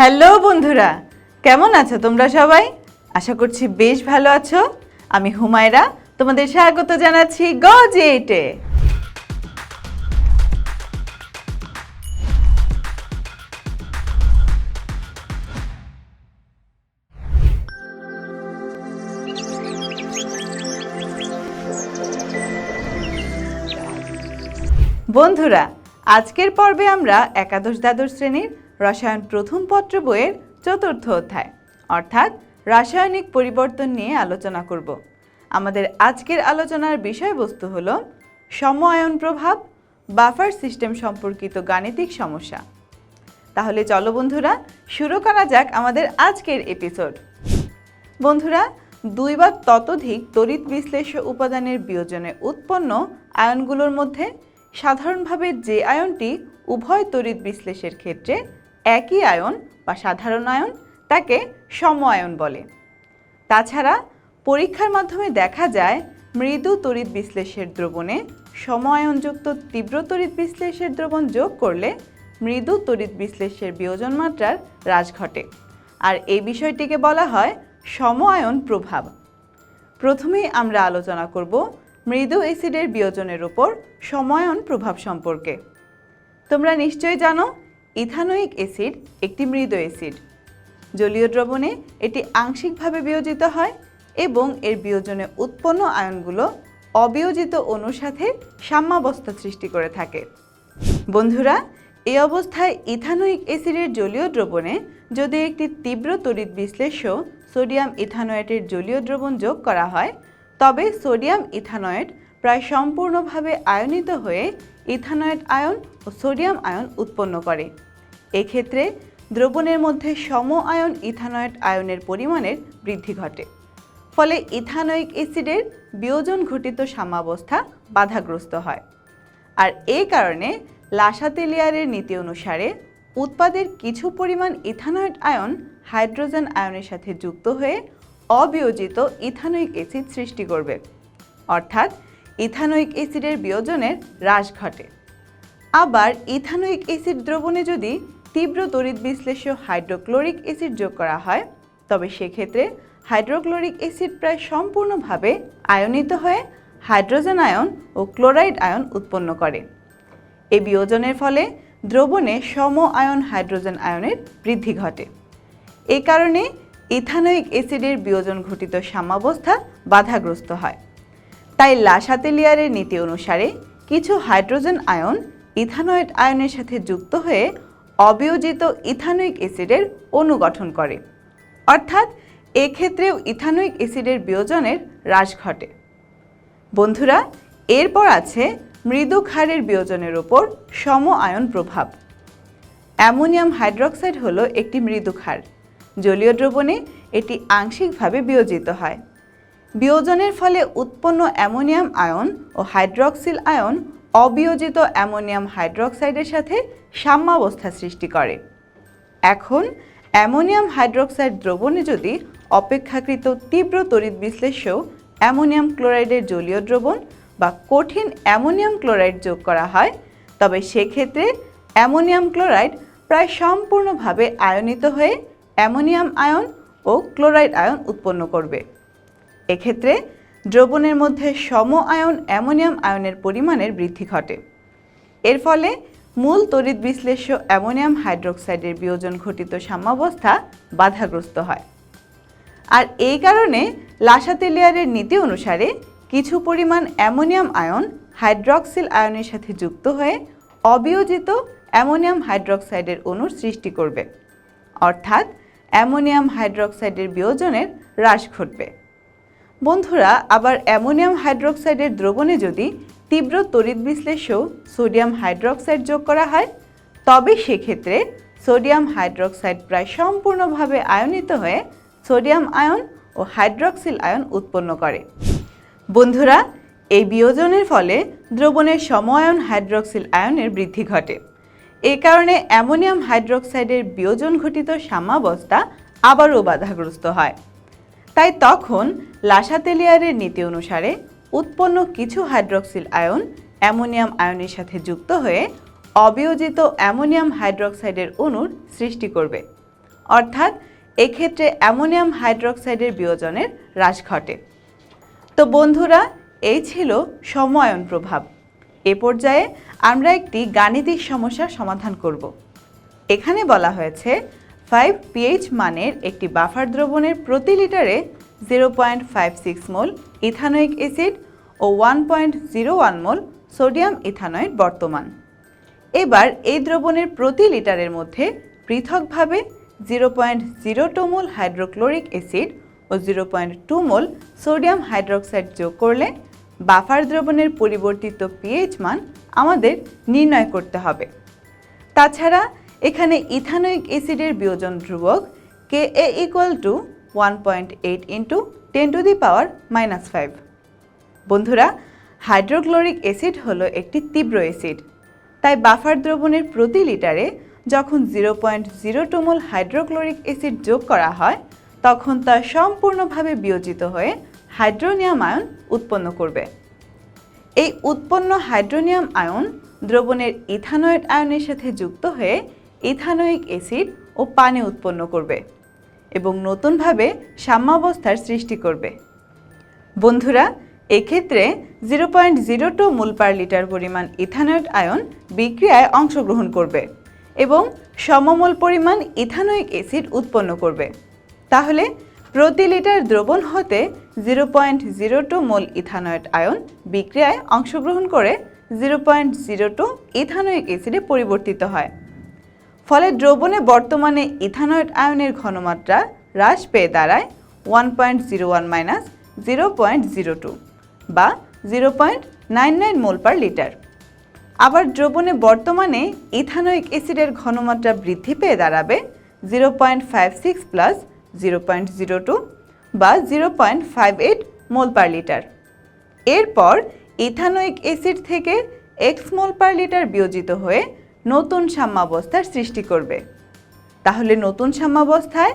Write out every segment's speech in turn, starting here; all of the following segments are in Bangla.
হ্যালো বন্ধুরা, কেমন আছো তোমরা সবাই? আশা করছি বেশ ভালো আছো। আমি হুমায়রা, তোমাদের স্বাগত জানাচ্ছি গজেটে বন্ধুরা, আজকের পর্বে আমরা একাদশ দ্বাদশ শ্রেণির রসায়ন প্রথম পত্র বইয়ের চতুর্থ অধ্যায়, অর্থাৎ রাসায়নিক পরিবর্তন নিয়ে আলোচনা করব। আমাদের আজকের আলোচনার বিষয়বস্তু হল সম আয়ন প্রভাব, বাফার সিস্টেম সম্পর্কিত গাণিতিক সমস্যা। তাহলে চলো বন্ধুরা, শুরু করা যাক আমাদের আজকের এপিসোড বন্ধুরা, দুই বা ততোধিক তড়িৎ বিশ্লেষ্য উপাদানের বিয়োজনে উৎপন্ন আয়নগুলোর মধ্যে সাধারণভাবে যে আয়নটি উভয় তড়িৎ বিশ্লেষের ক্ষেত্রে একই আয়ন বা সাধারণ আয়ন তাকে সম আয়ন বলে। তাছাড়া পরীক্ষার মাধ্যমে দেখা যায় মৃদু তড়িৎ বিশ্লেষের দ্রবণে সম আয়নযুক্ত তীব্র তড়িৎ বিশ্লেষের দ্রবণ যোগ করলে মৃদু তড়িৎ বিশ্লেষের বিয়োজন মাত্রার হ্রাস ঘটে। আর এই বিষয়টিকে বলা হয় সম আয়ন প্রভাব। প্রথমেই আমরা আলোচনা করব মৃদু অ্যাসিডের বিয়োজনের উপর সমায়ন প্রভাব সম্পর্কে। তোমরা নিশ্চয়ই জানো ইথানোয়িক অ্যাসিড, একটি মৃদ অ্যাসিড। জলীয় দ্রবণে এটি আংশিকভাবে বিয়োজিত হয় এবং এর বিয়োজনে উৎপন্ন আয়নগুলো অবিয়োজিত অণুর সাথে সাম্যাবস্থা সৃষ্টি করে থাকে। বন্ধুরা, এই অবস্থায় ইথানোয়িক অ্যাসিডের জলীয় দ্রবণে যদি একটি তীব্র তড়িৎ বিশ্লেষ্য সোডিয়াম ইথানয়েটের জলীয় দ্রবণ যোগ করা হয়, তবে সোডিয়াম ইথানয়েট প্রায় সম্পূর্ণভাবে আয়নিত হয়ে ইথানয়েট আয়ন ও সোডিয়াম আয়ন উৎপন্ন করে। এক্ষেত্রে দ্রবণের মধ্যে সম আয়ন ইথানয়েট আয়নের পরিমাণের বৃদ্ধি ঘটে। ফলে ইথানোয়িক অ্যাসিডের বিয়োজন ঘটিত সাম্যাবস্থা বাধাগ্রস্ত হয়। আর এই কারণে লাসাতেলিয়ারের নীতি অনুসারে উৎপাদের কিছু পরিমাণ ইথানয়েট আয়ন হাইড্রোজেন আয়নের সাথে যুক্ত হয়ে অবিয়োজিত ইথানোয়িক অ্যাসিড সৃষ্টি করবে। অর্থাৎ ইথানোয়িক অ্যাসিডের বিয়োজনের হ্রাস ঘটে। আবার ইথানোয়িক অ্যাসিড দ্রবণে যদি তীব্র তড়িৎ বিশ্লেষ্য হাইড্রোক্লোরিক অ্যাসিড যোগ করা হয়, তবে সেক্ষেত্রে হাইড্রোক্লোরিক অ্যাসিড প্রায় সম্পূর্ণভাবে আয়নিত হয়ে হাইড্রোজেন আয়ন ও ক্লোরাইড আয়ন উৎপন্ন করে। এ বিয়োজনের ফলে দ্রবণে সম আয়ন হাইড্রোজেন আয়নের বৃদ্ধি ঘটে। এই কারণে ইথানোয়িক অ্যাসিডের বিয়োজন ঘটিত সাম্যাবস্থা বাধাগ্রস্ত হয়। তাই লাসাতেলিয়ারের নীতি অনুসারে কিছু হাইড্রোজেন আয়ন ইথানয়েট আয়নের সাথে যুক্ত হয়ে অবিয়োজিত ইথানোয়িক অ্যাসিডের অণু গঠন করে। অর্থাৎ, এক্ষেত্রেও ইথানোয়িক অ্যাসিডের বিয়োজনের হ্রাস ঘটে। বন্ধুরা, এরপর আছে মৃদু ক্ষারের বিয়োজনের ওপর সম আয়ন প্রভাব। অ্যামোনিয়াম হাইড্রোক্সাইড হলো একটি মৃদু ক্ষার। জলীয় দ্রবণে এটি আংশিকভাবে বিয়োজিত হয়। বিয়োজনের ফলে উৎপন্ন অ্যামোনিয়াম আয়ন ও হাইড্রক্সিল আয়ন অবিয়োজিত অ্যামোনিয়াম হাইড্রোক্সাইডের সাথে সাম্যাবস্থা সৃষ্টি করে। এখন, অ্যামোনিয়াম হাইড্রোক্সাইড দ্রবণে যদি অপেক্ষাকৃত তীব্র তড়িৎ বিশ্লেষ্য অ্যামোনিয়াম ক্লোরাইডের জলীয় দ্রবণ বা কঠিন অ্যামোনিয়াম ক্লোরাইড যোগ করা হয়, তবে সেক্ষেত্রে অ্যামোনিয়াম ক্লোরাইড প্রায় সম্পূর্ণভাবে আয়নিত হয়ে অ্যামোনিয়াম আয়ন ও ক্লোরাইড আয়ন উৎপন্ন করবে। এক্ষেত্রে দ্রবণের মধ্যে সম আয়ন অ্যামোনিয়াম আয়নের পরিমাণের বৃদ্ধি ঘটে। এর ফলে মূল তড়িৎ বিশ্লেষ্য অ্যামোনিয়াম হাইড্রোক্সাইডের বিয়োজন ঘটিত সাম্যাবস্থা বাধাগ্রস্ত হয়। আর এই কারণে লাসাতেলিয়ারের নীতি অনুসারে কিছু পরিমাণ অ্যামোনিয়াম আয়ন হাইড্রক্সিল আয়নের সাথে যুক্ত হয়ে অবিয়োজিত অ্যামোনিয়াম হাইড্রক্সাইডের অণুর সৃষ্টি করবে। অর্থাৎ অ্যামোনিয়াম হাইড্রক্সাইডের বিয়োজনের হ্রাস ঘটবে। বন্ধুরা, আবার অ্যামোনিয়াম হাইড্রোক্সাইডের দ্রবণে যদি তীব্র তড়িৎ বিশ্লেষ্য সোডিয়াম হাইড্রোক্সাইড যোগ করা হয়, তবে সেক্ষেত্রে সোডিয়াম হাইড্রোক্সাইড প্রায় সম্পূর্ণভাবে আয়নিত হয়ে সোডিয়াম আয়ন ও হাইড্রক্সিল আয়ন উৎপন্ন করে। বন্ধুরা, এই বিয়োজনের ফলে দ্রবণের সমায়ন হাইড্রক্সিল আয়নের বৃদ্ধি ঘটে। এ কারণে অ্যামোনিয়াম হাইড্রোক্সাইডের বিয়োজন ঘটিত সাম্যাবস্থা আবারও বাধাগ্রস্ত হয়। তাই তখন লাসাতেলিয়ারের নীতি অনুসারে উৎপন্ন কিছু হাইড্রক্সিল আয়ন অ্যামোনিয়াম আয়নের সাথে যুক্ত হয়ে অবিয়োজিত অ্যামোনিয়াম হাইড্রক্সাইডের অণুর সৃষ্টি করবে। অর্থাৎ এক্ষেত্রে অ্যামোনিয়াম হাইড্রক্সাইডের বিয়োজনের হ্রাস ঘটে। তো বন্ধুরা, এই ছিল সময়ন প্রভাব। এ পর্যায়ে আমরা একটি গাণিতিক সমস্যার সমাধান করব। এখানে বলা হয়েছে ফাইভ পিএইচ মানের একটি বাফার দ্রবণের প্রতি লিটারে zero point five six mole ethanoic acid ও one point zero one mole sodium ethanoate বর্তমান। এবার এই দ্রবণের প্রতি লিটারের মধ্যে পৃথকভাবে zero point zero two mole hydrochloric acid ও zero point two mole sodium hydroxide যোগ করলে বাফার দ্রবণের পরিবর্তিত পিএইচ মান আমাদের নির্ণয় করতে হবে। তাছাড়া এখানে ইথানোয়িক অ্যাসিডের বিয়োজন ধ্রুবক, K a equal to one point eight into ten to the power minus five বন্ধুরা হাইড্রোক্লোরিক অ্যাসিড হলো একটি তীব্র অ্যাসিড। তাই বাফার দ্রবণের প্রতি লিটারে যখন zero point zero two mole hydrochloric acid যোগ করা হয়, তখন তা সম্পূর্ণভাবে বিয়োজিত হয়ে হাইড্রোনিয়াম আয়ন উৎপন্ন করবে। এই উৎপন্ন হাইড্রোনিয়াম আয়ন দ্রবণের ইথানয়েড আয়নের সাথে যুক্ত হয়ে ইথানোয়িক অ্যাসিড ও পানি উৎপন্ন করবে এবং নতুনভাবে সাম্যাবস্থার সৃষ্টি করবে। বন্ধুরা, এক্ষেত্রে জিরো পয়েন্ট জিরো টু মূল পার লিটার পরিমাণ ইথানয়েড আয়ন বিক্রিয়ায় অংশগ্রহণ করবে এবং সমমূল পরিমাণ ইথানোয়িক অ্যাসিড উৎপন্ন করবে। তাহলে প্রতি লিটার দ্রবণ হতে zero point zero two mole ethanoate ion বিক্রিয়ায় অংশগ্রহণ করে zero point zero two ethanoic অ্যাসিডে পরিবর্তিত হয়। ফলে দ্রবণে বর্তমানে ইথানয়েড আয়নের ঘনমাত্রা হ্রাস পেয়ে দাঁড়ায় one point zero one minus zero point zero two বা zero point nine nine mole per litre আবার দ্রবণে বর্তমানে ইথানোয়িক অ্যাসিডের ঘনমাত্রা বৃদ্ধি পেয়ে দাঁড়াবে zero point five six plus zero point zero two বা zero point five eight mole per litre এরপর ইথানোয়িক অ্যাসিড থেকে এক্স মোল পার লিটার বিয়োজিত হয়ে নতুন সাম্যাবস্থার সৃষ্টি করবে। তাহলে নতুন সাম্যাবস্থায়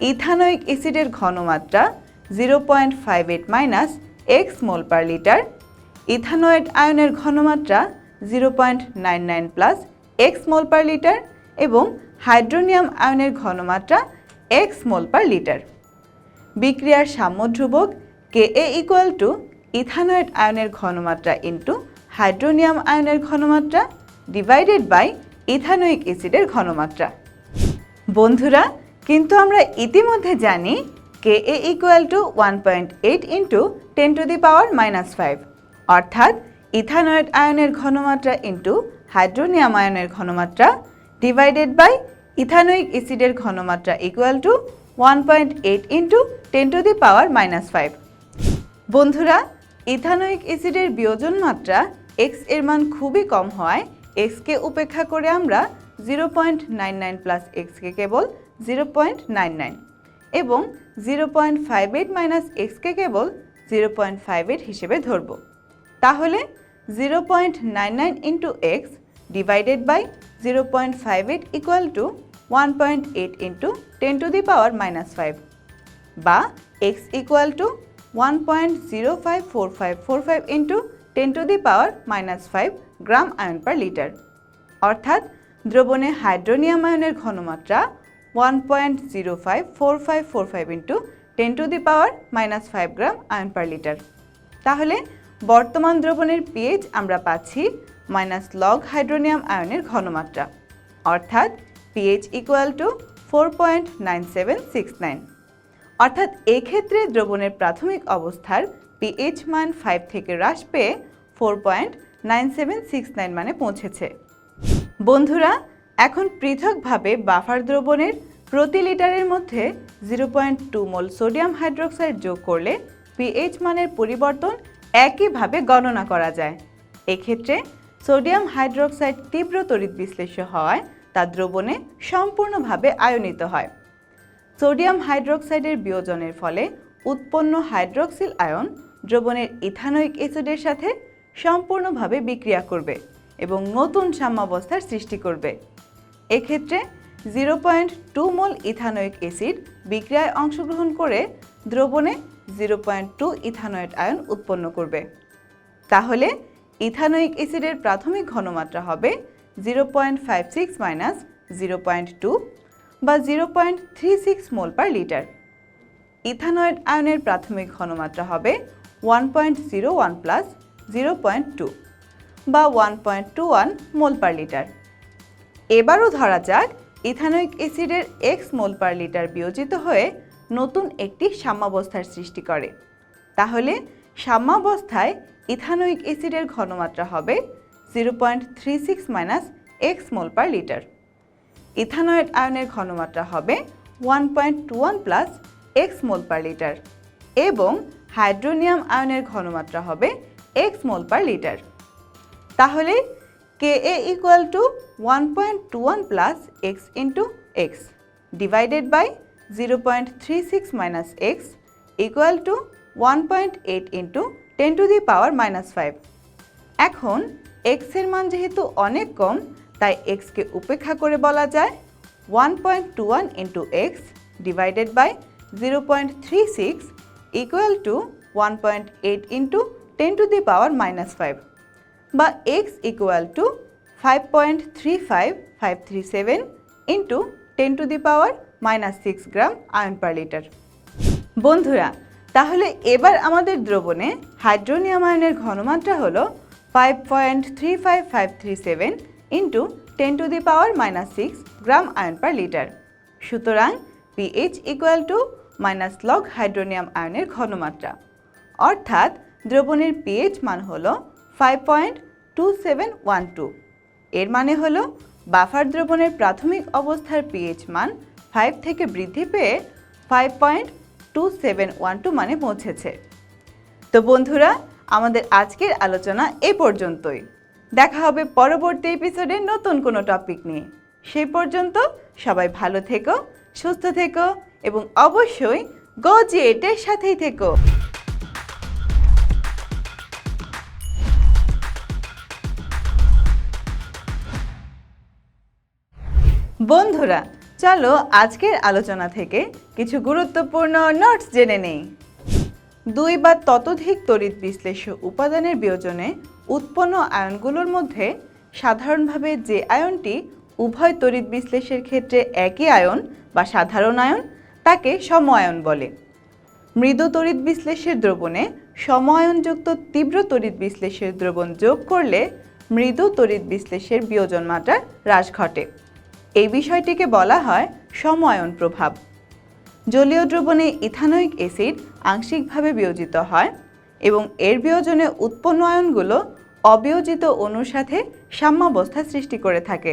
ইথানোয়িক অ্যাসিডের ঘনমাত্রা zero point five eight minus X mole per litre ethanoate আয়নের ঘনমাত্রা zero point nine nine plus X mole per litre এবং হাইড্রোনিয়াম আয়নের ঘনমাত্রা এক্স মোল পার লিটার বিক্রিয়ার সাম্য ধ্রুবক কে এ ইকুয়াল টু ইথানয়েড আয়নের ঘনমাত্রা ইন্টু হাইড্রোনিয়াম আয়নের ঘনমাত্রা ডিভাইডেড বাই ইথানোয়িক অ্যাসিডের ঘনমাত্রা। বন্ধুরা, কিন্তু আমরা ইতিমধ্যে জানি K a equal to one point eight into ten to the power minus five অর্থাৎ ইথানয়েড আয়নের ঘনমাত্রা ইন্টু হাইড্রোনিয়াম আয়নের ঘনমাত্রা ডিভাইডেড বাই ইথানোয়িক অ্যাসিডের ঘনমাত্রা equal to one point eight into ten to the power minus five বন্ধুরা, ইথানোয়িক অ্যাসিডের বিয়োজন মাত্রা এক্সের মান খুবই কম হওয়ায় এক্সকে উপেক্ষা করে আমরা zero point nine nine plus এক্সকে কেবল জিরো পয়েন্ট নাইন নাইন এবং zero point five eight minus এক্সকে কেবল জিরো পয়েন্ট ফাইভ এইট হিসেবে ধরব। তাহলে zero point nine nine into X divided by zero point five eight equal to one point eight into ten to the power minus five বা X equal to one point zero five four five four five into ten to the power minus five gram ion per litre. অর্থাৎ দ্রবণে হাইড্রোনিয়াম আয়নের ঘনমাত্রা one point zero five four five four five into ten to the power minus five gram ion per litre. তাহলে বর্তমান দ্রবণের পিএইচ আমরা পাচ্ছি মাইনাস লগ হাইড্রোনিয়াম আয়নের ঘনমাত্রা। অর্থাৎ pH equal to four point nine seven six nine অর্থাৎ এক্ষেত্রে দ্রবণের প্রাথমিক অবস্থার পিএইচ মান ফাইভ থেকে হ্রাস পেয়ে four point nine seven six nine মানে পৌঁছেছে। বন্ধুরা, এখন পৃথকভাবে বাফার দ্রবণের প্রতি লিটারের মধ্যে zero point mole sodium hydroxide যোগ করলে পিএইচ মানের পরিবর্তন একইভাবে গণনা করা যায়। এক্ষেত্রে সোডিয়াম হাইড্রোক্সাইড তীব্র তড়িৎ বিশ্লেষ্য হওয়ায় তা দ্রবণে সম্পূর্ণভাবে আয়নিত হয়। সোডিয়াম হাইড্রোক্সাইডের বিয়োজনের ফলে উৎপন্ন হাইড্রোক্সিল আয়ন দ্রবণের ইথানোয়িক অ্যাসিডের সাথে সম্পূর্ণভাবে বিক্রিয়া করবে এবং নতুন সাম্যাবস্থার সৃষ্টি করবে। এক্ষেত্রে zero point two mole ethanoic acid বিক্রিয়ায় অংশগ্রহণ করে দ্রবণে zero point two ethanoate ion উৎপন্ন করবে। তাহলে ইথানোয়িক অ্যাসিডের প্রাথমিক ঘনমাত্রা হবে zero point five six minus zero point two বা zero point three six mole per litre. Ethanoate আয়নের প্রাথমিক ঘনমাত্রা হবে one point zero one plus zero point two বা one point two one mole per litre. এবারও ধরা যাক, ইথানোয়িক অ্যাসিডের এক্স মোল পার লিটার বিয়োজিত হয়ে নতুন একটি সাম্যাবস্থার সৃষ্টি করে। তাহলে সাম্যাবস্থায় ইথানোয়িক অ্যাসিডের ঘনমাত্রা হবে zero point three six minus X mole per litre. Ethanoate আয়নের ঘনমাত্রা হবে one point two one plus X mole per litre এবং হাইড্রোনিয়াম আয়নের ঘনমাত্রা হবে এক্স মোল পার লিটার। তাহলে K a equal to one point two one plus X into X divided by zero point three six minus X equal to one point eight into ten to the power minus five এখন এক্সের মান যেহেতু অনেক কম, তাই এক্সকে উপেক্ষা করে বলা যায়। One point two one into X divided by zero point three six equal to one point eight into ten to the power minus five বা X equal to five point three five five three seven into ten to the power minus six gram ion per litre বন্ধুরা, তাহলে এবার আমাদের দ্রবণে হাইড্রোনিয়াম আয়নের ঘনমাত্রা হলো five point three five five three seven into ten to the power minus six gram ion per litre সুতরাং pH equal to minus log hydronium আয়নের ঘনমাত্রা। অর্থাৎ দ্রবণের পিএইচ মান হলো five point two seven one two এর মানে হলো বাফার দ্রবণের প্রাথমিক অবস্থার পিএইচ মান ফাইভ থেকে বৃদ্ধি পেয়ে five point two seven one two মানে পৌঁছেছে। তো বন্ধুরা, আমাদের আজকের আলোচনা এ পর্যন্তই। দেখা হবে পরবর্তী এপিসোডে নতুন কোনো টপিক নিয়ে। সেই পর্যন্ত সবাই ভালো থেকো, সুস্থ থেকো, এবং অবশ্যই গজিয়েটের সাথেই থেকো। বন্ধুরা, চলো আজকের আলোচনা থেকে কিছু গুরুত্বপূর্ণ নোটস জেনে নেই। দুই বা ততোধিক তড়িৎ বিশ্লেষ্য উপাদানের বিয়োজনে উৎপন্ন আয়নগুলোর মধ্যে সাধারণভাবে যে আয়নটি উভয় তড়িৎ বিশ্লেষের ক্ষেত্রে একই আয়ন বা সাধারণ আয়ন, তাকে সম আয়ন বলে। মৃদু তড়িৎ বিশ্লেষের দ্রবণে সম আয়নযুক্ত তীব্র তড়িৎ বিশ্লেষের দ্রবণ যোগ করলে মৃদু তড়িৎ বিশ্লেষের বিয়োজন মাত্রার হ্রাস ঘটে। এই বিষয়টিকে বলা হয় সময়ন প্রভাব। জলীয় দ্রবণে ইথানোয়িক অ্যাসিড আংশিকভাবে বিয়োজিত হয় এবং এর বিয়োজনে উৎপন্ন আয়নগুলো অবিয়োজিত অণুর সাথে সাম্যাবস্থা সৃষ্টি করে থাকে।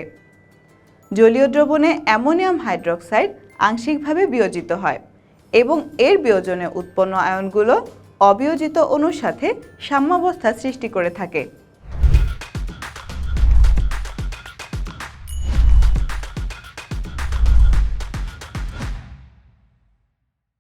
জলীয় দ্রবণে অ্যামোনিয়াম হাইড্রোক্সাইড আংশিকভাবে বিয়োজিত হয় এবং এর বিয়োজনে উৎপন্ন আয়নগুলো অবিয়োজিত অণুর সাথে সাম্যাবস্থা সৃষ্টি করে থাকে।